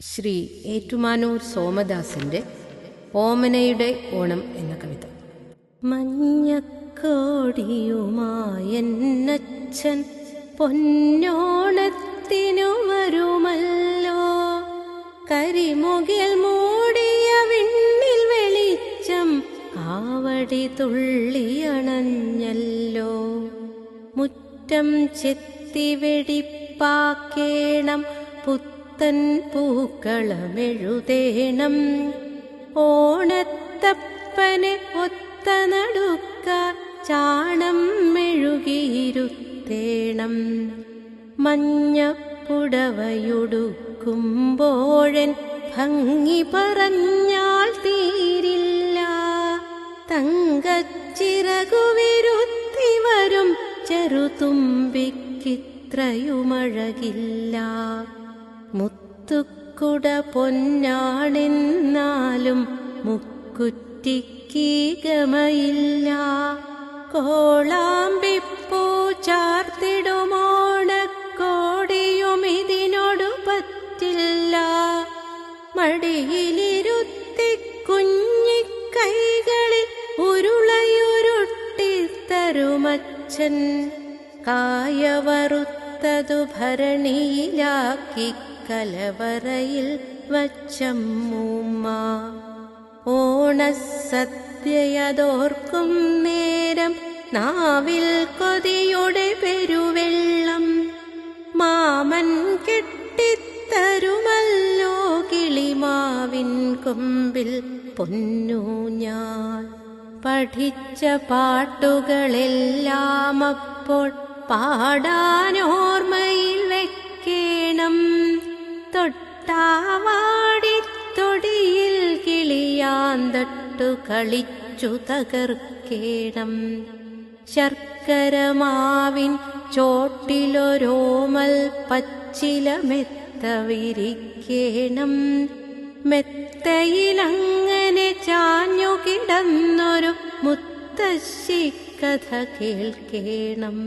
ശ്രീ ഏറ്റുമാനൂർ സോമദാസന്റെ ഓമനയുടെ ഓണം എന്ന കവിത. മഞ്ഞക്കോടിയുമായെന്നച്ഛൻ പൊന്നോണത്തിനു വരുമല്ലോ കരിമുകിൽ മൂടിയ വിണ്ണിൽ വെളിച്ചം ആവടി തുള്ളിയണഞ്ഞല്ലോ. മുറ്റം ചെത്തി വെടിപ്പാക്കേണം പുത്തൻ പൂക്കളമെഴുതേണം. ഓണത്തപ്പനെ ഒത്ത നടുക്ക ചാണം മെഴുകിയിരുത്തേണം. മഞ്ഞപ്പുടവയുടുക്കുമ്പോഴൻ ഭംഗി പറഞ്ഞാൽ തീരില്ല. തങ്കച്ചിറകുവിരുത്തി വരും ചെറുതുമ്പിക്കിത്രയുമഴകില്ല. മുത്തുക്കുട പൊന്നാണെന്നാലും മുക്കുറ്റിക്കീകമയില്ല. കോളാമ്പിപ്പൂ ചാർത്തിടുമോണക്കോടിയുമിതിനോടു പറ്റില്ല മടിയിലിരുത്തി കുഞ്ഞിക്കൈകളിൽ ഉരുളയുരുട്ടി തരുമച്ചൻ കായവറുത്തതു ഭരണിയിലാക്കി കലവറയിൽ വച്ചമ്മൂമ്മ. ഓണസദ്യയതോർക്കും നേരം നാവിൽ കൊതിയുടെ പെരുവെള്ളം. മാമൻ കെട്ടിത്തരുമല്ലോ കിളിമാവിൻ കൊമ്പിൽ പൊന്നു ഞാൻ. പഠിച്ച പാട്ടുകളെല്ലാം അപ്പോൾ പാടാനോർമ്മയിൽ വെക്കേണം. തൊട്ടാവാടിത്തൊടിയിൽ കിളിയാന്തട്ടു കളിച്ചു തകർക്കേണം. ശർക്കരമാവിൻ ചോട്ടിലൊരോമൽ പച്ചില മെത്ത വിരിക്കേണം മെത്തയിലങ്ങനെ ചാഞ്ഞു കിടന്നൊരു മുത്തശ്ശി കഥ കേൾക്കേണം.